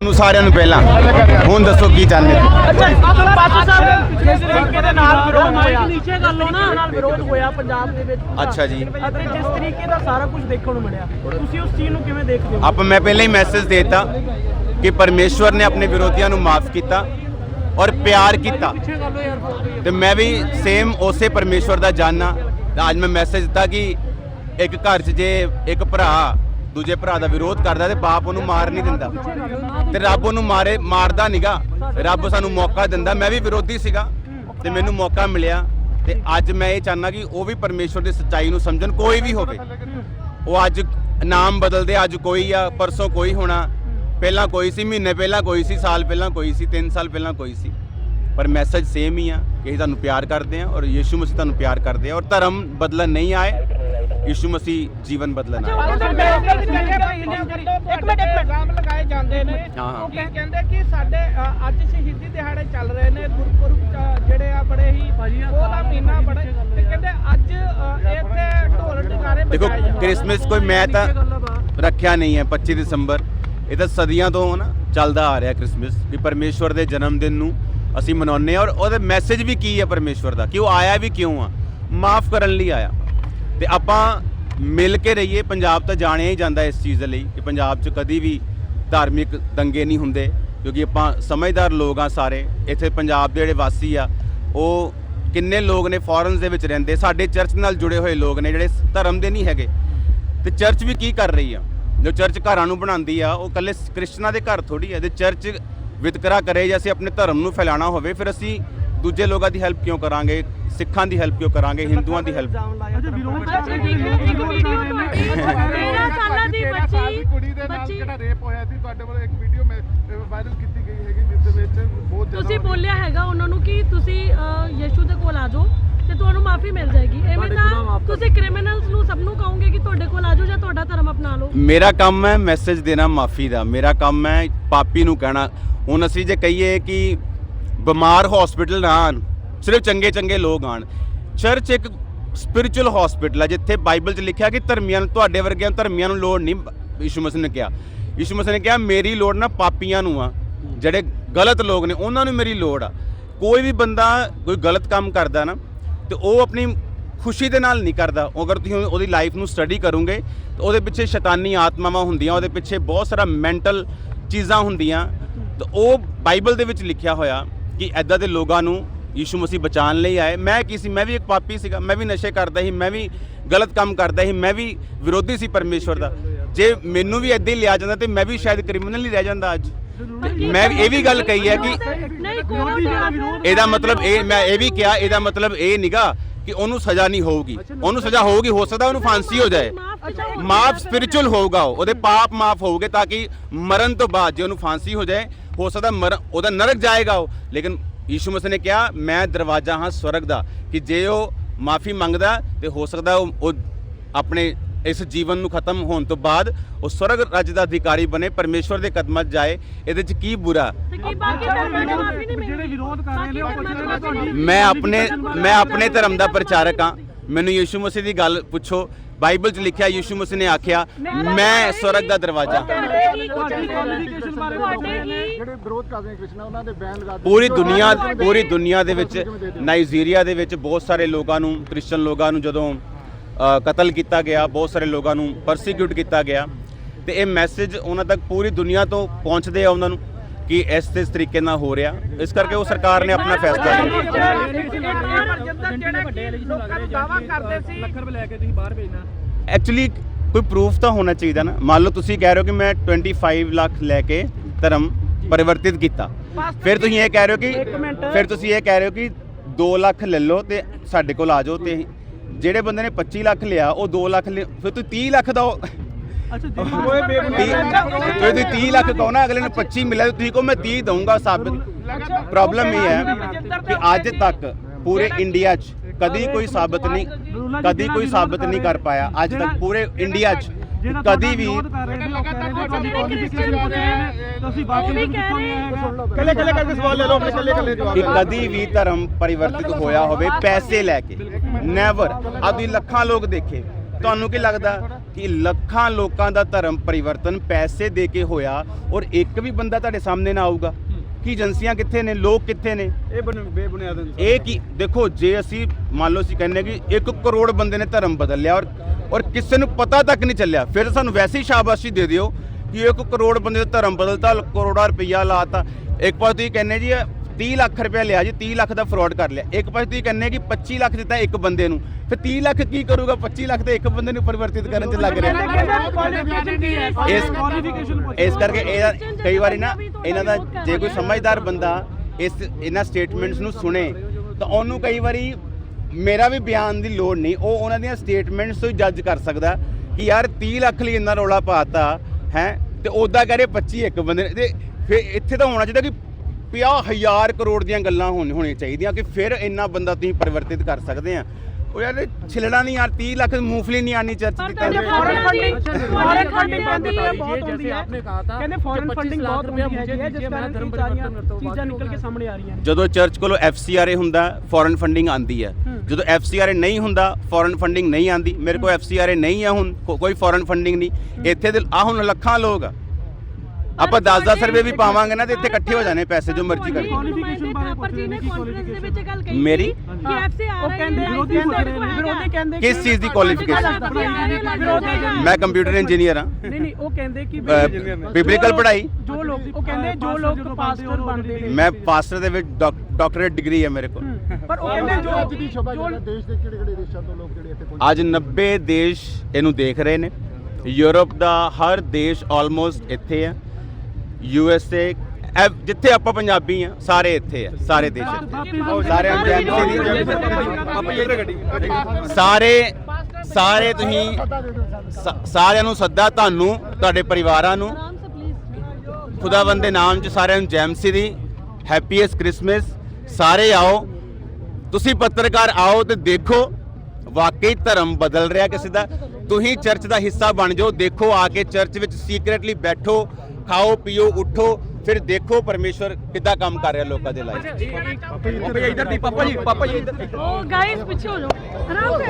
ਨੂੰ ਸਾਰਿਆਂ ਨੂੰ ਪਹਿਲਾਂ ਹੁਣ ਦੱਸੋ ਕੀ ਚਾਹੁੰਦੇ ਹੋ? ਅੱਛਾ ਬਾਦਲ ਸਾਹਿਬ ਜਿਸ ਤਰੀਕੇ ਦੇ ਨਾਲ ਵਿਰੋਧ ਹੋਇਆ। ਨੀਚੇ ਗੱਲ ਨਾ ਨਾਲ ਵਿਰੋਧ ਹੋਇਆ ਪੰਜਾਬ ਦੇ ਵਿੱਚ। ਅੱਛਾ ਜੀ। ਅਤੇ ਜਿਸ ਤਰੀਕੇ ਦਾ ਸਾਰਾ ਕੁਝ ਦੇਖਣ ਨੂੰ ਮਿਲਿਆ ਤੁਸੀਂ ਉਸ ਚੀਜ਼ ਨੂੰ ਕਿਵੇਂ ਦੇਖਦੇ ਹੋ? ਆਪਾਂ ਮੈਂ ਪਹਿਲਾਂ ਹੀ ਮੈਸੇਜ ਦੇਤਾ ਕਿ ਪਰਮੇਸ਼ਵਰ ਨੇ ਆਪਣੇ ਵਿਰੋਧੀਆਂ ਨੂੰ ਮਾਫ ਕੀਤਾ ਔਰ ਪਿਆਰ ਕੀਤਾ। ਤੇ ਮੈਂ ਵੀ ਸੇਮ ਉਸੇ ਪਰਮੇਸ਼ਵਰ ਦਾ ਜਾਨਣਾ। ਅੱਜ ਮੈਂ ਮੈਸੇਜ ਦਿੱਤਾ ਕਿ ਇੱਕ ਘਰ 'ਚ ਜੇ ਇੱਕ ਭਰਾ ਦੂਜੇ ਭਰਾ ਦਾ ਵਿਰੋਧ ਕਰਦਾ ਤੇ ਬਾਪ ਉਹਨੂੰ ਮਾਰ ਨਹੀਂ ਦਿੰਦਾ। ਤੇ ਰੱਬ ਉਹਨੂੰ ਮਾਰੇ, ਮਾਰਦਾ ਨਹੀਂਗਾ ਰੱਬ ਸਾਨੂੰ ਮੌਕਾ ਦਿੰਦਾ। ਮੈਂ ਵੀ ਵਿਰੋਧੀ ਸੀਗਾ ਤੇ ਮੈਨੂੰ ਮੌਕਾ ਮਿਲਿਆ। ਤੇ ਅੱਜ ਮੈਂ ਇਹ ਚਾਹੁੰਦਾ ਕਿ ਉਹ ਵੀ ਪਰਮੇਸ਼ਵਰ ਦੀ ਸੱਚਾਈ ਨੂੰ ਸਮਝਣ, ਕੋਈ ਵੀ ਹੋਵੇ। ਉਹ ਅੱਜ ਨਾਮ ਬਦਲਦੇ, ਅੱਜ ਕੋਈ ਆ, ਪਰਸੋਂ ਕੋਈ ਹੋਣਾ। ਪਹਿਲਾਂ ਕੋਈ ਸੀ, ਮਹੀਨੇ ਪਹਿਲਾਂ ਕੋਈ ਸੀ, ਸਾਲ ਪਹਿਲਾਂ ਕੋਈ ਸੀ 3 ਸਾਲ ਪਹਿਲਾਂ ਕੋਈ ਸੀ। ਪਰ ਮੈਸੇਜ ਸੇਮ ਹੀ ਆ ਕਿ ਅਸੀਂ ਤੁਹਾਨੂੰ ਪਿਆਰ ਕਰਦੇ ਆ ਔਰ ਯੀਸ਼ੂ ਮਸੀਹ ਤੁਹਾਨੂੰ ਪਿਆਰ ਕਰਦੇ ਆ ਔਰ ਧਰਮ ਬਦਲਣ ਨਹੀਂ ਆਏ। ਯੀਸ਼ੂ ਮਸੀਹ ਜੀਵਨ ਬਦਲਣ ਆਏ ਇੱਕ ਮਿੰਟ ਇੱਕ ਮਿੰਟ। ਇਲਜ਼ਾਮ ਲਗਾਏ ਜਾਂਦੇ ਨੇ। ਹਾਂ, ਹਾਂ। ਉਹ ਕੀ ਕਹਿੰਦੇ ਕਿ ਸਾਡੇ ਅ, ਅੱਜ ਸ਼ਹੀਦੀ ਦਿਹਾੜੇ ਚੱਲ ਰਹੇ ਨੇ। ਗੁਰਪੁਰਬ ਜਿਹੜੇ ਆ ਬੜੇ ਹੀ ਉਹਦਾ ਮਹੀਨਾ ਬੜਾ ਤੇ ਕਹਿੰਦੇ ਅੱਜ ਅ, ਇੱਥੇ ਢੋਲ ਢਿਕਾਰੇ ਦੇਖੋ ਵਜਾਏ ਜਾਂਦੇ ਕ੍ਰਿਸਮਸ ਕੋਈ ਮੈਂ ਤਾਂ ਰੱਖਿਆ ਨਹੀਂ ਹੈ 25 ਦਸੰਬਰ। ਇਹ ਤਾਂ ਸਦੀਆਂ ਤੋਂ ਨਾ ਚੱਲਦਾ ਆ ਰਿਹਾ ਕ੍ਰਿਸਮਸ ਵੀ ਪਰਮੇਸ਼ਵਰ ਦੇ ਜਨਮ ਦਿਨ ਨੂੰ ਅਸੀਂ ਮਨਾਉਂਦੇ ਹਾਂ। ਔਰ ਉਹਦੇ ਮੈਸੇਜ ਵੀ ਕੀ ਹੈ ਪਰਮੇਸ਼ਵਰ ਦਾ? ਕਿ ਉਹ ਆਇਆ ਵੀ ਕਿਉਂ ਆ? ਮਾਫ ਕਰਨ ਲਈ ਆਇਆ। ਤੇ ਆਪਾਂ ਮਿਲ ਕੇ ਰਹੀਏ, ਪੰਜਾਬ ਤਾਂ ਜਾਣਿਆ ਹੀ ਜਾਂਦਾ ਇਸ ਚੀਜ਼ ਦੇ ਲਈ ਕਿ ਪੰਜਾਬ 'ਚ ਕਦੀ ਵੀ ਧਾਰਮਿਕ ਦੰਗੇ ਨਹੀਂ ਹੁੰਦੇ, ਕਿਉਂਕਿ ਆਪਾਂ ਸਮਝਦਾਰ ਲੋਕ ਆ ਸਾਰੇ। ਇੱਥੇ ਪੰਜਾਬ ਦੇ ਜਿਹੜੇ ਵਾਸੀ ਆ, ਉਹ ਕਿੰਨੇ ਲੋਕ ਨੇ ਫੋਰਨਸ ਦੇ ਵਿੱਚ ਰਹਿੰਦੇ, ਸਾਡੇ ਚਰਚ ਨਾਲ ਜੁੜੇ ਹੋਏ ਲੋਕ ਨੇ ਜਿਹੜੇ ਧਰਮ ਦੇ ਨਹੀਂ ਹੈਗੇ। ਤੇ ਚਰਚ ਵੀ ਕੀ ਕਰ ਰਹੀ ਆ? ਜੋ ਚਰਚ ਘਰਾਂ ਨੂੰ ਬਣਾਉਂਦੀ ਆ, ਉਹ ਕੱਲੇ ਕ੍ਰਿਸਚਨਾਂ ਦੇ ਘਰ ਥੋੜੀ ਹੈ ਤੇ ਚਰਚ ਵਿਤਕਰਾ ਕਰੇ ਜਾਂ ਅਸੀਂ ਆਪਣੇ ਧਰਮ ਨੂੰ ਫੈਲਾਉਣਾ ਹੋਵੇ, ਫਿਰ ਅਸੀਂ ਦੂਜੇ ਲੋਕਾਂ ਦੀ ਹੈਲਪ ਕਿਉਂ ਕਰਾਂਗੇ? ਸਿੱਖਾਂ ਦੀ ਹੈਲਪ ਕਿਉਂ ਕਰਾਂਗੇ ਹਿੰਦੂਆਂ ਦੀ ਹੈਲਪ ਤੁਹਾਡੀ। 13 ਸਾਲਾਂ ਦੀ ਤੇਰਾਂ ਸਾਲ ਦੀ ਬੱਚੀ ਕੁੜੀ ਦੇ ਨਾਲ ਬੱਚੀ। ਜਿਹੜਾ ਰੇਪ ਹੋਇਆ ਸੀ? ਤੁਹਾਡੇ ਵੱਲੋਂ ਇੱਕ ਵੀਡੀਓ ਵਾਇਰਲ ਕੀਤੀ ਗਈ ਹੈਗੀ ਜਿਸ ਦੇ ਵਿੱਚ ਬਹੁਤ ਜ਼ਿਆਦਾ ਤੁਸੀਂ ਬੋਲਿਆ ਹੈਗਾ ਉਹਨਾਂ ਨੂੰ ਕਿ ਤੁਸੀਂ ਅਹ, ਯਿਸੂ ਦੇ ਕੋਲ ਆ ਜਾਓ ਤੇ ਤੁਹਾਨੂੰ ਮਾਫੀ ਮਿਲ ਜਾਏਗੀ। ਐਵੇਂ ਤਾਂ ਤੁਸੀਂ ਕ੍ਰਿਮੀਨਲਸ ਨੂੰ ਸਭ ਨੂੰ ਕਹੋਗੇ ਕਿ ਤੁਹਾਡੇ ਕੋਲ ਆ ਜਾਓ ਜਾਂ ਤੁਹਾਡਾ ਧਰਮ ਅਪਣਾ ਲਓ। ਮੇਰਾ ਕੰਮ ਹੈ ਮੈਸੇਜ ਦੇਣਾ ਮਾਫੀ ਦਾ। ਮੇਰਾ ਕੰਮ ਹੈ ਪਾਪੀ ਨੂੰ ਕਹਿਣਾ। ਹੁਣ ਅਸੀਂ ਜੇ ਕਹੀਏ ਕਿ ਬਿਮਾਰ ਹਸਪੀਟਲ ਨਾ ਆਣ ਸਿਰਫ ਚੰਗੇ ਚੰਗੇ ਲੋਕ ਆਣ। ਚਰਚ ਇੱਕ ਸਪਿਰਚੁਅਲ ਹਸਪੀਟਲ ਹੈ ਜਿੱਥੇ ਬਾਈਬਲ 'ਚ ਲਿਖਿਆ ਕਿ ਧਰਮੀਆਂ ਨੂੰ ਤੁਹਾਡੇ ਵਰਗਿਆਂ ਧਰਮੀਆਂ ਨੂੰ ਲੋੜ ਨਹੀਂ, ਯਿਸੂ ਮਸੀਹ ਨੇ ਕਿਹਾ। ਯਿਸੂ ਮਸੀਹ ਨੇ ਕਿਹਾ, ਮੇਰੀ ਲੋੜ ਨਾ ਪਾਪੀਆਂ ਨੂੰ ਆ, ਜਿਹੜੇ ਗਲਤ ਲੋਕ ਨੇ, ਉਹਨਾਂ ਨੂੰ ਮੇਰੀ ਲੋੜ ਆ। ਕੋਈ ਵੀ ਬੰਦਾ ਕੋਈ ਗਲਤ ਕੰਮ ਕਰਦਾ ਨਾ, ਤੇ ਉਹ ਆਪਣੀ ਖੁਸ਼ੀ ਦੇ ਨਾਲ ਨਹੀਂ ਕਰਦਾ। ਅਗਰ ਤੁਸੀਂ ਉਹਦੀ ਲਾਈਫ ਨੂੰ ਸਟੱਡੀ ਕਰੋਗੇ, ਤਾਂ ਉਹਦੇ ਪਿੱਛੇ ਸ਼ੈਤਾਨੀ ਆਤਮਾਵਾਂ ਹੁੰਦੀਆਂ, ਉਹਦੇ ਪਿੱਛੇ ਬਹੁਤ ਸਾਰਾ ਮੈਂਟਲ ਚੀਜ਼ਾਂ ਹੁੰਦੀਆਂ। ਤਾਂ ਉਹ ਬਾਈਬਲ ਦੇ ਵਿੱਚ ਲਿਖਿਆ ਹੋਇਆ ਕਿ ਐਦਾਂ ਦੇ ਲੋਕਾਂ ਨੂੰ ਯੀਸ਼ੂ ਮਸੀਹ ਬਚਾਉਣ ਲਈ ਆਏ। ਮੈਂ ਕੀ ਸੀ? ਮੈਂ ਵੀ ਇੱਕ ਪਾਪੀ ਸੀਗਾ। ਮੈਂ ਵੀ ਨਸ਼ੇ ਕਰਦਾ ਸੀ ਮੈਂ ਵੀ ਗਲਤ ਕੰਮ ਕਰਦਾ ਸੀ ਮੈਂ ਵੀ ਵਿਰੋਧੀ ਸੀ ਪਰਮੇਸ਼ਵਰ ਦਾ। ਜੇ ਮੈਨੂੰ ਵੀ ਐਦਾਂ ਹੀ ਲਿਆ ਜਾਂਦਾ ਤੇ ਮੈਂ ਵੀ ਸ਼ਾਇਦ ਕ੍ਰਿਮੀਨਲ ਹੀ ਰਹਿ ਜਾਂਦਾ ਅੱਜ। ਮੈਂ ਇਹ ਵੀ ਗੱਲ ਕਹੀ ਹੈ ਕਿ ਇਹਦਾ ਮਤਲਬ ਇਹ ਮੈਂ ਇਹ ਵੀ ਕਿਹਾ ਇਹਦਾ ਮਤਲਬ ਇਹ ਨਿਗਾ ਕਿ ਉਹਨੂੰ ਸਜ਼ਾ ਨਹੀਂ ਹੋਊਗੀ। ਉਹਨੂੰ ਸਜ਼ਾ ਹੋਊਗੀ ਹੋ ਸਕਦਾ ਉਹਨੂੰ ਫਾਂਸੀ ਹੋ ਜਾਏ। ਮਾਫ ਸਪਿਰਚੁਅਲ ਹੋਊਗਾ ਉਹ, ਉਹਦੇ ਪਾਪ ਮਾਫ ਹੋਊਗੇ ਤਾਂ ਕਿ ਮਰਨ ਤੋਂ ਬਾਅਦ ਜੇ ਉਹਨੂੰ ਫਾਂਸੀ ਹੋ ਜਾਏ ਹੋ ਸਕਦਾ ਮਰ ਉਹਦਾ ਨਰਕ ਜਾਏਗਾ ਉਹ। ਲੇਕਿਨ ਯੀਸ਼ੂ ਮਸੀਹ ਨੇ ਕਿਹਾ ਮੈਂ ਦਰਵਾਜ਼ਾ ਹਾਂ ਸਵਰਗ ਦਾ ਕਿ ਜੇ ਉਹ ਮਾਫੀ ਮੰਗਦਾ ਤੇ ਹੋ ਸਕਦਾ ਉਹ ਉਹ ਆਪਣੇ ਇਸ ਜੀਵਨ ਨੂੰ ਖਤਮ ਹੋਣ ਤੋਂ ਬਾਅਦ ਉਹ ਸਵਰਗ ਰਾਜ ਦਾ ਅਧਿਕਾਰੀ ਬਣੇ ਪਰਮੇਸ਼ਵਰ ਦੇ ਕਦਮਾਂ 'ਚ ਜਾਏ। ਇਹਦੇ 'ਚ ਕੀ ਬੁਰਾ? ਤੇ ਕੀ ਬਾਕੀ ਧਰਮਾਂ ਨੂੰ ਮਾਫੀ ਨਹੀਂ ਮਿਲਦੀ ਜਿਹੜੇ ਵਿਰੋਧ ਕਰ ਰਹੇ ਨੇ ਉਹ ਪੁੱਛ ਰਹੇ ਨੇ ਤੁਹਾਡੀ ਮੈਂ ਆਪਣੇ ਮੈਂ ਆਪਣੇ ਧਰਮ ਦਾ ਪ੍ਰਚਾਰਕ ਹਾਂ। ਮੈਨੂੰ ਯੀਸ਼ੂ ਮਸੀਹ ਦੀ ਗੱਲ ਪੁੱਛੋ। ਬਾਈਬਲ 'ਚ ਲਿਖਿਆ ਯੀਸ਼ੂ ਮਸੀਹ ਨੇ ਆਖਿਆ ਮੈਂ ਸਵਰਗ ਦਾ ਦਰਵਾਜ਼ਾ। ਤੁਹਾਡੇ ਕੀ ਤੁਹਾਡੇ ਕੀ ਜਿਹੜੇ ਵਿਰੋਧ ਕਰਦੇ ਨੇ ਕ੍ਰਿਸ਼ਨ ਉਹਨਾਂ ਦੇ ਬੈਨ ਲਗਾ ਦਿੱਤੇ ਪੂਰੀ ਦੁਨੀਆ ਪੂਰੀ ਦੁਨੀਆ ਦੇ ਵਿੱਚ ਨਾਈਜੀਰੀਆ ਦੇ ਵਿੱਚ ਬਹੁਤ ਸਾਰੇ ਲੋਕਾਂ ਨੂੰ ਕ੍ਰਿਸਚੀਅਨ ਲੋਕਾਂ ਨੂੰ ਜਦੋਂ ਕਤਲ ਕੀਤਾ ਗਿਆ ਬਹੁਤ ਸਾਰੇ ਲੋਕਾਂ ਨੂੰ ਪਰਸੀਕਿਊਟ ਕੀਤਾ ਗਿਆ। ਤੇ ਇਹ ਮੈਸੇਜ ਉਹਨਾਂ ਤੱਕ ਪੂਰੀ ਦੁਨੀਆ ਤੋਂ ਪਹੁੰਚਦੇ ਆ ਉਹਨਾਂ ਨੂੰ। ਕਿ ਇਸ ਇਸ ਤਰੀਕੇ ਨਾਲ ਹੋ ਰਿਹਾ। ਇਸ ਕਰਕੇ ਉਹ ਸਰਕਾਰ ਨੇ ਆਪਣਾ ਫੈਸਲਾ ਲਿਆ। ਜਿੱਦਾਂ ਜਿਹੜੇ ਕਿ ਲੋਕਾਂ ਨੂੰ ਦਾਵਾ ਕਰਦੇ ਸੀ। ਲੱਖ ਰੁਪਏ ਲੈ ਕੇ ਤੁਸੀਂ ਬਾਹਰ ਭੇਜਣਾ। ਐਕਚੁਅਲੀ ਕੋਈ ਪ੍ਰੂਫ ਤਾਂ ਹੋਣਾ ਚਾਹੀਦਾ ਨਾ। ਮੰਨ ਲਓ ਤੁਸੀਂ ਕਹਿ ਰਹੇ ਹੋ ਕਿ ਮੈਂ 25 ਲੱਖ ਲੈ ਕੇ ਧਰਮ ਪਰਿਵਰਤਿਤ ਕੀਤਾ। ਫਿਰ ਤੁਸੀਂ ਇਹ ਕਹਿ ਰਹੇ ਹੋ। ਕਿ ਫਿਰ ਤੁਸੀਂ ਇਹ ਕਹਿ ਰਹੇ ਹੋ ਕਿ 2 ਲੱਖ ਲੈ ਲਓ ਤੇ ਸਾਡੇ ਕੋਲ ਆ ਜਾਓ ਤੇ ਜਿਹੜੇ ਬੰਦੇ ਨੇ 25 ਲੱਖ ਲਿਆ ਉਹ 2 ਲੱਖ ਫਿਰ ਤੁਸੀਂ 30 ਲੱਖ ਦਾ ਤੁਸੀਂ 30 ਲੱਖ ਕਹੋ ਨਾ ਅਗਲੇ ਨੂੰ 25 ਮਿਲਿਆ ਤੇ ਤੁਸੀਂ ਕਹੋ ਮੈਂ 30 ਦਊਂਗਾ ਸਾਬਤ ਪ੍ਰੋਬਲਮ ਇਹ ਹੈ ਕਿ ਅੱਜ ਤੱਕ ਪੂਰੇ ਇੰਡੀਆ 'ਚ ਕਦੀ ਕੋਈ ਸਾਬਤ ਨਹੀਂ ਕਦੀ ਕੋਈ ਸਾਬਤ ਨਹੀਂ ਕਰ ਪਾਇਆ। ਅੱਜ ਤੱਕ ਪੂਰੇ ਇੰਡੀਆ 'ਚ ਕਦੀ ਵੀ। ਕੱਲੇ ਕੱਲੇ ਕਰਕੇ ਸਵਾਲ ਲੈ ਲਓ ਆਪਣੇ ਕੱਲੇ ਕੱਲੇ ਜਵਾਬ ਕਿ ਕਦੀ ਵੀ ਧਰਮ ਪਰਿਵਰਤਿਤ ਹੋਇਆ ਹੋਵੇ ਪੈਸੇ ਲੈ ਕੇ। ਨੈਵਰ ਆਦੀ ਲੱਖਾਂ ਲੋਕ ਦੇਖੇ। ਤੁਹਾਨੂੰ ਕੀ ਲੱਗਦਾ ਕਿ ਲੱਖਾਂ ਲੋਕਾਂ ਦਾ ਧਰਮ ਪਰਿਵਰਤਨ ਪੈਸੇ ਦੇ ਕੇ ਹੋਇਆ ਔਰ ਇੱਕ ਵੀ ਬੰਦਾ ਤੁਹਾਡੇ ਸਾਹਮਣੇ ਨਾ ਆਊਗਾ? ਕੀ ਏਜੰਸੀਆਂ ਕਿੱਥੇ ਨੇ? ਲੋਕ ਕਿੱਥੇ ਨੇ? ਇਹ ਬੇਬੁਨਿਆਦ ਇਹ ਕੀ ਦੇਖੋ ਜੇ ਅਸੀਂ ਮੰਨ ਲਓ ਅਸੀਂ ਕਹਿੰਦੇ ਕਿ 1 ਕਰੋੜ ਬੰਦੇ ਨੇ ਧਰਮ ਬਦਲ ਲਿਆ ਔਰ ਔਰ ਕਿਸੇ ਨੂੰ ਪਤਾ ਤੱਕ ਨਹੀਂ ਚੱਲਿਆ ਫਿਰ ਸਾਨੂੰ ਵੈਸੇ ਹੀ ਸ਼ਾਬਾਸ਼ੀ ਦੇ ਦਿਓ ਕਿ 1 ਕਰੋੜ ਬੰਦੇ ਦਾ ਧਰਮ ਬਦਲਤਾ ਕਰੋੜਾ ਰੁਪਈਆ ਲਾਤਾ। ਇੱਕ ਪਾਸੇ ਤੁਸੀਂ ਕਹਿੰਦੇ ਜੀ 30 ਲੱਖ ਰੁਪਇਆ ਲਿਆ ਜੀ 30 ਲੱਖ ਦਾ ਫਰਾਡ ਕਰ ਲਿਆ। ਇੱਕ ਪਾਸੇ ਤੁਸੀਂ ਕਹਿੰਦੇ ਕਿ 25 ਲੱਖ ਦਿੱਤਾ ਇੱਕ ਬੰਦੇ ਨੂੰ। ਫਿਰ 30 ਲੱਖ ਕੀ ਕਰੂਗਾ? 25 ਲੱਖ ਤੇ ਇੱਕ ਬੰਦੇ ਨੂੰ ਪਰਿਵਰਤਿਤ ਕਰਨ 'ਚ ਲੱਗ ਰਿਹਾ। ਇਸ ਇਸ ਕਰਕੇ ਇਹ ਕਈ ਵਾਰੀ ਨਾ ਇਹਨਾਂ ਦਾ ਜੇ ਕੋਈ ਸਮਝਦਾਰ ਬੰਦਾ ਇਸ ਇਹਨਾਂ ਸਟੇਟਮੈਂਟਸ ਨੂੰ ਸੁਣੇ, ਤਾਂ ਉਹਨੂੰ ਕਈ ਵਾਰੀ ਮੇਰਾ ਵੀ ਬਿਆਨ ਦੀ ਲੋੜ ਨਹੀਂ। ਉਹ ਉਹਨਾਂ ਦੀਆਂ ਸਟੇਟਮੈਂਟਸ ਤੋਂ ਹੀ ਜੱਜ ਕਰ ਸਕਦਾ ਕਿ ਯਾਰ 30 ਲੱਖ ਲਈ ਇੰਨਾ ਰੌਲਾ ਪਾਤਾ, ਹੈ, ਤੇ ਉਹਦਾ ਕਹ ਰਹੇ 25 ਇੱਕ ਬੰਦੇ ਨੇ। ਤੇ ਫਿਰ ਇੱਥੇ ਤਾਂ ਹੋਣਾ ਚਾਹੀਦਾ ਕਿ 50000 ਕਰੋੜ ਦੀਆਂ ਗੱਲਾਂ ਹੋਣ ਹੋਣੀਆਂ ਚਾਹੀਦੀਆਂ ਕਿ ਫਿਰ ਇੰਨਾ ਬੰਦਾ ਤੁਸੀਂ ਪਰਿਵਰਤਿਤ ਕਰ ਸਕਦੇ ਆ ਉਹ ਯਾਰ ਇਹ ਛਿਲੜਾ ਨਹੀਂ ਯਾਰ 30 ਲੱਖ ਮੂੰਗਫਲੀ ਨਹੀਂ ਆਣੀ ਚਰਚ ਦੀ ਤੁਹਾਡੇ ਤਾਂ ਫੋਰਨ ਫੰਡਿੰਗ फॉरेन फंडिंग ਆਉਂਦੀ ਹੈ बहुत होती है आपने कहा था कहते फॉरेन कि 25 फंडिंग लाख बहुत रुपया होती है मुझे जिस दीजिए, मैं कारण धर्म की सारियां परिवर्तन करता हूँ, चीज़ें बाकी निकल होगा। के सामने आ रही हैं ਜਦੋਂ ਚਰਚ ਕੋਲੋਂ ਐਫਸੀਆਰਏ ਹੁੰਦਾ ਫੋਰਨ ਫੰਡਿੰਗ ਆਂਦੀ ਹੈ ਜਦੋਂ ਐਫਸੀਆਰਏ ਨਹੀਂ ਹੁੰਦਾ ਫੋਰਨ ਫੰਡਿੰਗ ਨਹੀਂ ਆਂਦੀ ਮੇਰੇ ਕੋਲ ਐਫਸੀਆਰਏ ਨਹੀਂ ਹੈ ਹੁਣ ਕੋ- ਕੋਈ ਫੋਰਨ ਫੰਡਿੰਗ ਨਹੀਂ ਇੱਥੇ ਦੇ ਆ ਹੁਣ ਲੱਖਾਂ ਲੋਕ ਆ ਆਪਾਂ 10-10 ਰੁਪਏ ਵੀ ਪਾਵਾਂਗੇ ਨਾ ਤੇ ਇੱਥੇ ਇਕੱਠੇ ਹੋ ਜਾਣੇ ਪੈਸੇ ਜੋ ਮਰਜ਼ੀ ਬਾਰੇ ਨੇ ਕਹੀ ਮੇਰੀ? ਸੀ ਆ ਉਹ ਵਿਰੋਧੀ ਕਹਿੰਦੇ ਕਿਸ ਚੀਜ਼ ਦੀ? ਵਿਰੋਧੀ ਮੈਂ ਕੰਪਿਊਟਰ ਇੰਜੀਨੀਅਰ ਹਾਂ। ਨਹੀਂ ਨਹੀਂ ਉਹ ਕਹਿੰਦੇ ਕਿ ਬਿਬਲੀਕਲ ਪੜ੍ਹਾਈ। ਜੋ ਲੋਕ ਉਹ ਕਹਿੰਦੇ ਜੋ ਲੋਕ ਪਾਸਟਰ ਬਣਦੇ ਨੇ। ਮੈਂ ਪਾਸਟਰ ਦੇ ਵਿੱਚ ਡਾਕਟਰੇਟ ਡਿਗਰੀ ਹੈ ਮੇਰੇ ਕੋਲ। ਪਰ ਉਹ ਕਹਿੰਦੇ ਜੋ ਅੱਜ ਦੀ ਸ਼ੋਭਾ ਜੋ ਯਾਤਰਾ ਦੇਸ਼ ਦੇ ਕਿਹੜੇ ਕਿਹੜੇ ਦੇਸ਼ਾਂ ਤੋਂ ਲੋਕ ਜਿਹੜੇ ਇੱਥੇ ਪਹੁੰਚੇ ਅੱਜ 90 ਦੇਸ਼ ਇਹਨੂੰ ਦੇਖ ਰਹੇ ਨੇ। ਯੂਰਪ ਦਾ ਹਰ ਦੇਸ਼ ਆਲਮੋਸਟ ਇੱਥੇ ਹੈ। ਯੂ ਐਸ ਏ ਜਿੱਥੇ ਆਪਾਂ ਪੰਜਾਬੀ ਆ, ਸਾਰੇ ਇੱਥੇ ਆ, ਸਾਰੇ ਦੇਸ਼ ਇੱਥੇ। ਸਾਰੇ ਸਾਰੇ ਸਾਰੇ ਤੁਸੀਂ ਸਾਰਿਆਂ ਨੂੰ ਸੱਦਾ, ਤੁਹਾਨੂੰ, ਤੁਹਾਡੇ ਪਰਿਵਾਰਾਂ ਨੂੰ। ਆਰਾਮ ਸੇ ਖੁਦਾਵੰਦ ਦੇ ਨਾਮ 'ਚ ਸਾਰਿਆਂ ਨੂੰ ਜੈਮਸੀ ਦੀ। ਹੈਪੀਐਸਟ ਕ੍ਰਿਸਮਸ ਸਾਰੇ ਆਓ। ਤੁਸੀਂ ਪੱਤਰਕਾਰ ਆਓ ਤੇ ਦੇਖੋ। ਵਾਕਈ ਧਰਮ ਬਦਲ ਰਿਹਾ ਕਿਸੇ ਦਾ। ਤੁਸੀਂ ਚਰਚ ਦਾ ਹਿੱਸਾ ਬਣ ਜਾਓ। ਦੇਖੋ ਆ ਕੇ ਚਰਚ ਵਿੱਚ ਸੀਕ੍ਰੇਟਲੀ ਬੈਠੋ। ਖਾਓ ਪੀਓ ਉਠੋ ਫਿਰ ਦੇਖੋ ਪਰਮੇਸ਼ਵਰ ਕਿੱਦਾਂ ਕੰਮ ਕਰ ਰਿਹਾ ਲੋਕਾਂ ਦੇ ਲਾਈਫ ਪਾਪਾ ਜੀ ਇੱਧਰ ਦੀ ਪਾਪਾ ਜੀ ਪਾਪਾ ਜੀ ਇੱਧਰ ਉਹ ਗਾਇਸ ਪਿੱਛੇ ਹੋ ਜਾਓ। ਆਰਾਮ ਸੇ